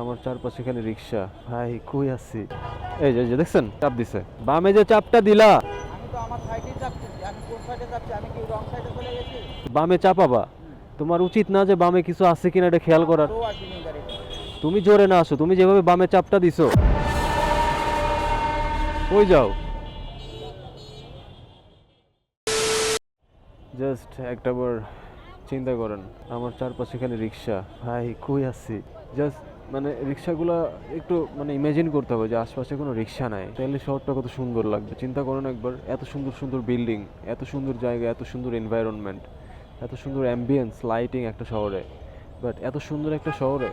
আমার চারপাশে খালি রিক্সা। ভাই কই আছি? এই যে দেখছেন? চাপ দিছে। বামে যে চাপটা দিলা। আমি তো আমার সাইডেই যাচ্ছি আমি কোন সাইডে যাচ্ছি আমি কি রং সাইডে চলে গেছি? বামে চাপাবা। তোমার উচিত না যে বামে কিছু আছে কিনা এটা খেয়াল করার। তুমি জোরে না আসো তুমি যেভাবে বামে চাপটা দিছো। কই যাও? জাস্ট একটা বার চিন্তা করেন। আমার চারপাশে এখানে রিক্সা। ভাই কই আছি? জাস্ট মানে রিক্সাগুলা একটু মানে ইমাজিন করতে হবে যে আশপাশে কোনো রিক্সা নাই। তাহলে শহরটা কত সুন্দর লাগবে। চিন্তা করুন একবার, এত সুন্দর সুন্দর বিল্ডিং এত সুন্দর জায়গা, এত সুন্দর এনভায়রনমেন্ট এত সুন্দর অ্যাম্বিয়েন্স লাইটিং একটা শহরে। বাট এত সুন্দর একটা শহরে,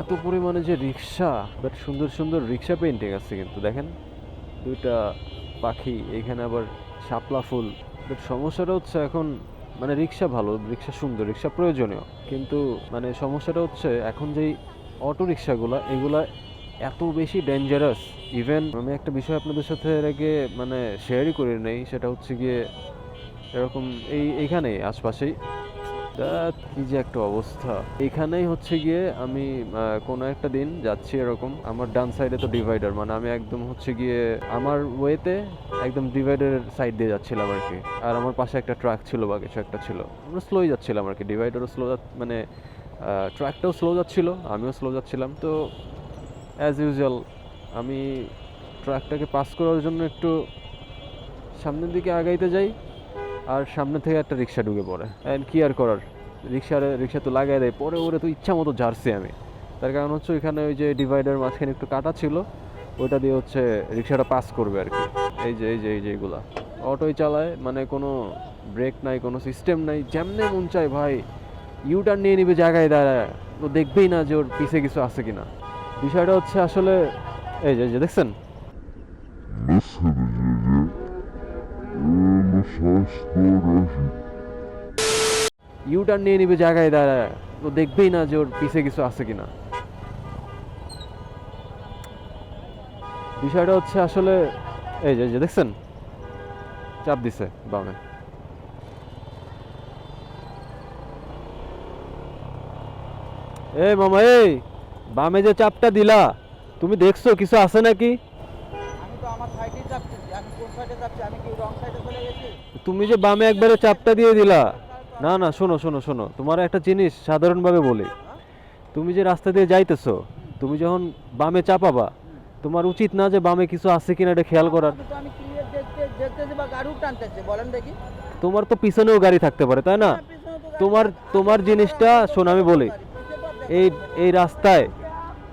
এত পরিমাণে যে রিক্সা বাট সুন্দর সুন্দর রিক্সা পেন্টিং আছে কিন্তু, দেখেন। দুইটা পাখি, এখানে আবার শাপলা ফুল বাট সমস্যাটা হচ্ছে এখন মানে রিক্সা ভালো, রিক্সা সুন্দর, রিক্সা প্রয়োজনীয়। কিন্তু মানে সমস্যাটা হচ্ছে, এখন যেই অটো রিক্সাগুলো, এগুলা এত বেশি ডেঞ্জারাস ইভেন আমি একটা বিষয় আপনাদের সাথে এর আগে মানে শেয়ারই করে নেই সেটা হচ্ছে গিয়ে এরকম এই, এখানেই, আশপাশেই। ধ্যাৎ, কি যে একটা অবস্থা। এখানেই হচ্ছে গিয়ে আমি কোনো একটা দিন যাচ্ছি এরকম। আমার ডান সাইডে তো ডিভাইডার মানে আমি একদম হচ্ছে গিয়ে আমার ওয়েতে একদম ডিভাইডারের সাইড দিয়ে যাচ্ছিলাম আর কি আর আমার পাশে একটা ট্রাক ছিল বা কিছু একটা ছিল। আমরা স্লোই যাচ্ছিলাম আর কি ডিভাইডারও স্লো মানে ট্রাকটাও স্লো যাচ্ছিল আমিও স্লো যাচ্ছিলাম। তো অ্যাজ ইউজুয়াল আমি ট্রাকটাকে পাস করার জন্য একটু সামনের দিকে আগাইতে যাই। আর সামনে থেকে একটা রিক্সা ঢুকে পড়ে। অ্যান্ড কি আর করার? রিক্সার, রিক্সা তো লাগাই দেয়। পরে ওরে তো ইচ্ছা মতো ঝাড়ছি আমি। তার কারণ হচ্ছে ওইখানে ওই যে ডিভাইডার মাঝখানে একটু কাটা ছিল, ওইটা দিয়ে হচ্ছে রিক্সাটা পাস করবে আর কি। এই যে এই যে এই যে এইগুলা অটোই চালায় মানে কোনো ব্রেক নাই, কোনো সিস্টেম নাই। যেমনে মন চায় ভাই ইউটার্ন নিয়ে নিবে জায়গায় দাঁড়ায়। তো দেখবেই না যে ওর পিছে কিছু আছে কিনা। বিষয়টা হচ্ছে আসলে, এই যে দেখছেন? ইউটার্ন নিয়ে নিবে জায়গায় দাঁড়ায়। তো দেখবেই না যে ওর পিছে কিছু আছে কিনা। বিষয়টা হচ্ছে আসলে এই যে দেখছেন? চাপ দিছে বামে। এই মামা, এই, বামে যে চাপটা দিলা, তুমি দেখছ কিছু আছে নাকি আমি তো আমার সাইডেই যাচ্ছি আমি কোন সাইডে যাচ্ছি আমি কি রং সাইডে চলে গেছি তুমি যে বামে একবারে চাপটা দিয়ে দিলা। না না শোনো শোনো শোনো। তোমার একটা জিনিস সাধারণভাবে বলি। তুমি যে রাস্তা দিয়ে যাইতেছো তুমি যখন বামে চাপাবা তোমার উচিত না যে বামে কিছু আছে কিনা এটা খেয়াল করার। তোমার তো পিছনেও গাড়ি থাকতে পারে তাই না? হ্যাঁ, তোমার তোমার জিনিসটা শোন আমি বলি। এই এই রাস্তায়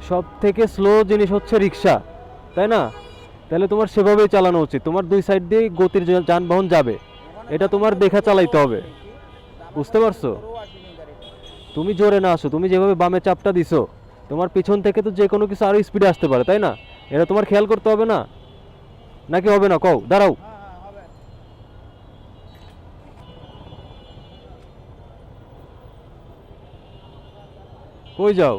সব থেকে স্লো জিনিস হচ্ছে রিক্সা তাই না? তাহলে তোমার সেভাবেই চালানো উচিত। তোমার দুই সাইড দিয়ে গতির যানবাহন যাবে। এটা তোমার দেখা চালাইতে হবে। বুঝতে পারছ? তুমি জোরে না আসো, তুমি যেভাবে বামে চাপটা দিছো, তোমার পিছন থেকে তো যে কোনো কিছু আরও স্পিডে আসতে পারে, তাই না? এটা তোমার খেয়াল করতে হবে না? নাকি হবে না? কও, দাঁড়াও। কই যাও?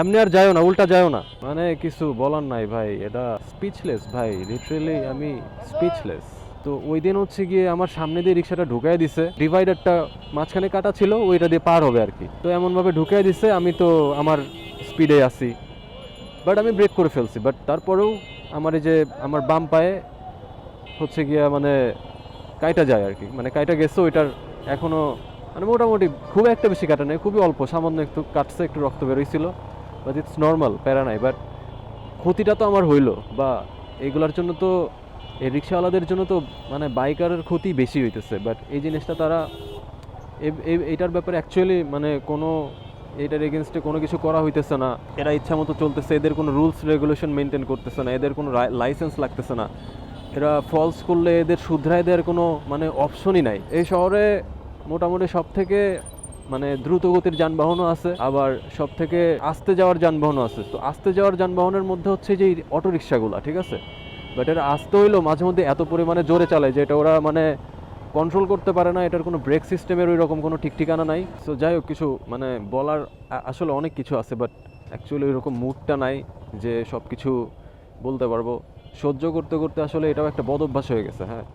এমনি আর যাও না, উল্টা যাও না। মানে কিছু বলার নাই ভাই, এটা স্পিচলেস ভাই লিটারেলি আমি স্পিচলেস তো ওই দিন হচ্ছে গিয়ে আমার সামনে দিয়ে রিক্সাটা ঢুকাই দিছে ডিভাইডারটা মাঝখানে কাটা ছিল, ওইটা দিয়ে পার হবে আর কি তো এমনভাবে ঢুকাই দিছে, আমি তো আমার স্পিডে আছি। বাট আমি ব্রেক করে ফেলছি বাট তারপরেও আমার এই যে আমার বাম পায়ে হচ্ছে গিয়া মানে কাইটা যায় আর কি মানে কাইটা গেছে, ওইটার এখনও মানে মোটামুটি খুব একটা বেশি কাটা নেই, খুবই অল্প, সামান্য একটু কাটছে, একটু রক্ত বেরোইছিল। বাট ইটস নর্মাল, প্যারা নাই। বাট ক্ষতিটা তো আমার হইল বা এগুলার জন্য তো, এই রিক্সাওয়ালাদের জন্য তো মানে বাইকারের ক্ষতি বেশি হইতেছে। বাট এই জিনিসটা তারা, এ- এ- এইটার ব্যাপারে অ্যাকচুয়ালি মানে কোনো, এটার এগেনস্টে কোনো কিছু করা হইতেছে না। এরা ইচ্ছা মতো চলতেছে, এদের কোনো রুলস রেগুলেশন মেনটেন করতেছে না, এদের কোনো লাইসেন্স লাগতেছে না। এরা ফলস করলে এদের শুধরায় দেওয়ার কোনো মানে অপশনই নাই। এই শহরে মোটামুটি সব থেকে মানে দ্রুত গতির যানবাহনও আছে, আবার সব থেকে আস্তে যাওয়ার যানবাহনও আছে। তো আস্তে যাওয়ার যানবাহনের মধ্যে হচ্ছে যে অটো রিক্সাগুলা ঠিক আছে? বাট এটা আসতে হইলেও মাঝে মধ্যে এত পরিমাণে জোরে চালায় যে এটা ওরা মানে কন্ট্রোল করতে পারে না, এটার কোনো ব্রেক সিস্টেমের ওই রকম কোনো ঠিক ঠিকানা নাই। সো যাই হোক, কিছু মানে বলার আসলে অনেক কিছু আছে বাট অ্যাকচুয়ালি ওইরকম মুডটা নাই যে সব কিছু বলতে পারব। সহ্য করতে করতে আসলে এটাও একটা বদ অভ্যাস হয়ে গেছে হ্যাঁ।